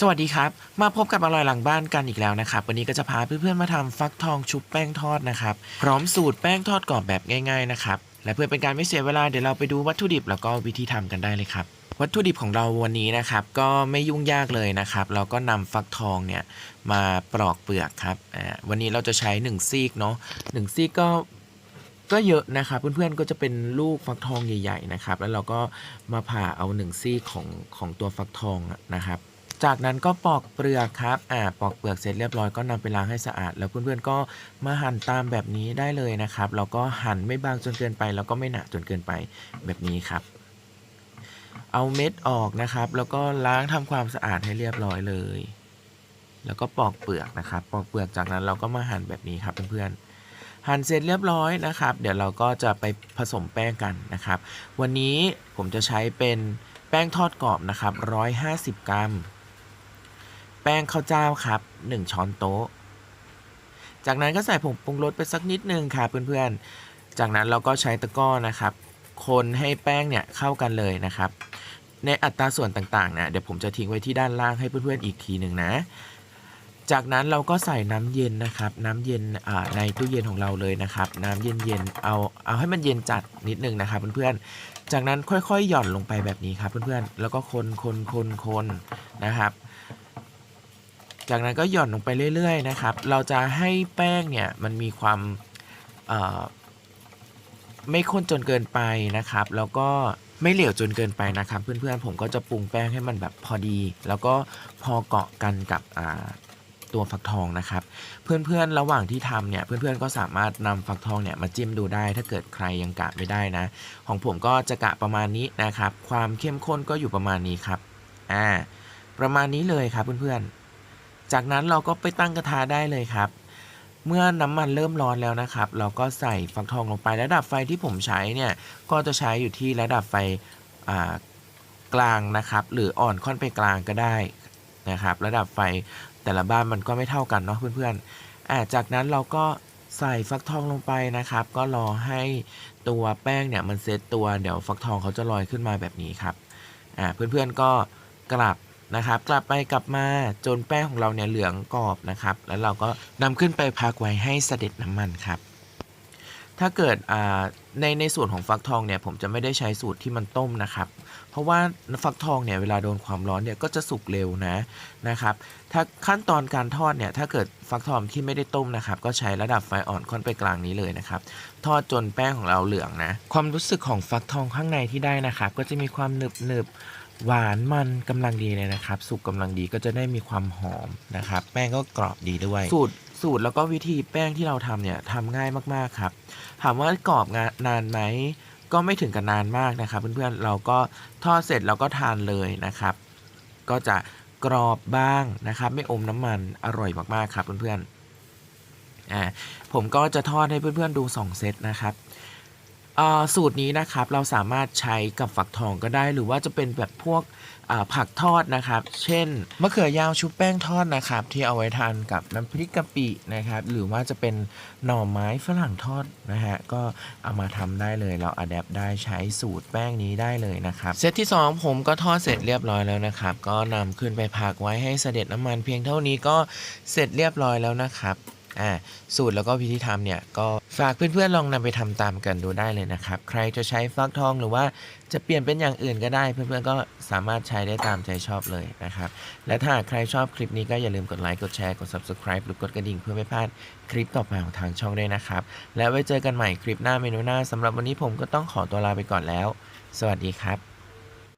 สวัสดีครับ มาพบกับอร่อยหลังบ้านกันอีกแล้วนะครับ วันนี้ก็จะพาเพื่อนๆมาทำฟักทองชุบแป้งทอดนะครับ พร้อมสูตรแป้งทอดกรอบแบบง่ายๆนะครับ และเพื่อเป็นการไม่เสียเวลาเดี๋ยวเราไปดูวัตถุดิบแล้วก็วิธีทำกันได้เลยครับ วัตถุดิบของเราวันนี้นะครับ ก็ไม่ยุ่งยากเลยนะครับ เราก็นำฟักทองเนี่ยมาปลอกเปลือกครับวันนี้เราจะใช้ 1 ซีกเนาะหนึ่งซีกก็ก็เยอะนะครับเพื่อนๆก็จะเป็นลูกฟักทองใหญ่ ๆนะครับ แล้วเราก็มาผ่าเอาหนึ่งซี่ของของตัวฟักทองนะครับ จากนั้นก็ปอกเปลือกครับ อ่า ปอกเปลือกเสร็จเรียบร้อยก็นำไปล้างให้สะอาด แล้วเพื่อนๆก็มาหั่นตามแบบนี้ได้เลยนะครับ แล้วก็หั่นไม่บางจนเกินไป แล้วก็ไม่หนาจนเกินไปแบบนี้ครับ เอาเม็ดออกนะครับ แล้วก็ล้างทำความสะอาดให้เรียบร้อยเลย แล้วก็ปอกเปลือกนะครับ ปอกเปลือกจากนั้นเราก็มาหั่นแบบนี้ครับเพื่อนๆหั่นเสร็จเรียบร้อยนะครับ เดี๋ยวเราก็จะไปผสมแป้งกันนะครับ วันนี้ผมจะใช้เป็นแป้งทอดกรอบนะครับ 150 กรัม แป้งข้าวเจ้าครับ 1 ช้อนโต๊ะ จากนั้นก็ใส่ผงปรุงรสไปสักนิดนึงครับเพื่อนๆ จากนั้นเราก็ใช้ตะกร้อนะครับ คนให้แป้งเนี่ยเข้ากันเลยนะครับ ในอัตราส่วนต่างๆนะเดี๋ยวผมจะทิ้งไว้ที่ด้านล่างให้เพื่อนๆอีกทีหนึ่งนะ จากนั้นเราก็ใส่น้ำเย็นนะครับ น้ำเย็นในตู้เย็นของเราเลยนะครับ น้ำเย็นๆเอาเอาให้มันเย็นจัดนิดนึงนะครับเพื่อนๆจากนั้นค่อยๆหย่อนลงไปแบบนี้ครับเพื่อนๆแล้วก็คนคนคนคนนะครับ จากนั้นก็หย่อนลงไปเรื่อยๆนะครับ เราจะให้แป้งเนี่ยมันมีความไม่ข้นจนเกินไปนะครับ แล้วก็ไม่เหลวจนเกินไปนะครับ เพื่อนๆผมก็จะปรุงแป้งให้มันแบบพอดี แล้วก็พอเกาะกันกับตัวฟักทองนะครับ เพื่อนๆระหว่างที่ทำเนี่ยเพื่อนๆก็สามารถนำฟักทองเนี่ยมาจิ้มดูได้ ถ้าเกิดใครยังกะไม่ได้นะ ของผมก็จะกะประมาณนี้นะครับ ความเข้มข้นก็อยู่ประมาณนี้ครับอ่าประมาณนี้เลยครับเพื่อนๆ จากนั้นเราก็ไปตั้งกระทะได้เลยครับ เมื่อน้ำมันเริ่มร้อนแล้วนะครับ เราก็ใส่ฟักทองลงไประดับไฟที่ผมใช้เนี่ยก็จะใช้อยู่ที่ระดับไฟกลางนะครับ หรืออ่อนค่อนไปกลางก็ได้นะครับ ระดับไฟแต่ละบ้านมันก็ไม่เท่ากันเนาะเพื่อนๆอ่าจากนั้นเราก็ใส่ฟักทองลงไปนะครับ ก็รอให้ตัวแป้งเนี่ยมันเซตตัวเดี๋ยวฟักทองเขาจะลอยขึ้นมาแบบนี้ครับอ่าเพื่อนๆก็กลับ นะครับ กลับไปกลับมาจนแป้งของเราเนี่ยเหลืองกรอบนะครับ แล้วเราก็นำขึ้นไปพักไว้ให้เสด็จน้ำมันครับ ถ้าเกิดอ่าในในส่วนของฟักทองเนี่ยผมจะไม่ได้ใช้สูตรที่มันต้มนะครับ เพราะว่าฟักทองเนี่ยเวลาโดนความร้อนเนี่ยก็จะสุกเร็วนะนะครับ ถ้าขั้นตอนการทอดเนี่ยถ้าเกิดฟักทองที่ไม่ได้ต้มนะครับ ก็ใช้ระดับไฟอ่อนค่อนไปกลางนี้เลยนะครับ ทอดจนแป้งของเราเหลืองนะ ความรู้สึกของฟักทองข้างในที่ได้นะครับ ก็จะมีความหนึบหนึบ หวานมันกำลังดีเลยนะครับ สุกกำลังดีก็จะได้มีความหอมนะครับ แป้งก็กรอบดีด้วย สูตรสูตรแล้วก็วิธีแป้งที่เราทำเนี่ยทำง่ายมากๆครับ ถามว่ากรอบงานานไหมก็ไม่ถึงกับนานมากนะครับ เพื่อนๆเราก็ทอดเสร็จเราก็ทานเลยนะครับ ก็จะกรอบบ้างนะครับ ไม่อมน้ำมันอร่อยมากๆครับเพื่อนๆอ่าผมก็จะทอดให้เพื่อนๆดู 2 เซตนะครับ สูตรนี้นะครับเราสามารถใช้กับฝักทองก็ได้ หรือว่าจะเป็นแบบพวกผักทอดนะครับ เช่นมะเขือยาวชุบแป้งทอดนะครับ ที่เอาไว้ทานกับน้ำพริกกะปินะครับ หรือว่าจะเป็นหน่อไม้ฝรั่งทอดนะฮะก็เอามาทำได้เลยเราอัดแอปได้ใช้สูตรแป้งนี้ได้เลยนะครับเซตที่ 2 ผมก็ทอดเสร็จเรียบร้อยแล้วนะครับ ก็นำขึ้นไปพักไว้ให้เสด็จน้ำมันเพียงเท่านี้ก็เสร็จเรียบร้อยแล้วนะครับ อ่าสูตรแล้วก็วิธีทำเนี่ยก็ฝากเพื่อนๆลองนำไปทำตามกันดูได้เลยนะครับ ใครจะใช้ฟักทองหรือว่าจะเปลี่ยนเป็นอย่างอื่นก็ได้ เพื่อนๆก็สามารถใช้ได้ตามใจชอบเลยนะครับ และถ้าใครชอบคลิปนี้ก็อย่าลืมกดไลค์กดแชร์กด subscribe หรือกดกระดิ่งเพื่อไม่พลาดคลิปต่อไปของทางช่องด้วยนะครับ แล้วไว้เจอกันใหม่คลิปหน้าเมนูหน้าสำหรับวันนี้ผมก็ต้องขอตัวลาไปก่อนแล้ว สวัสดีครับ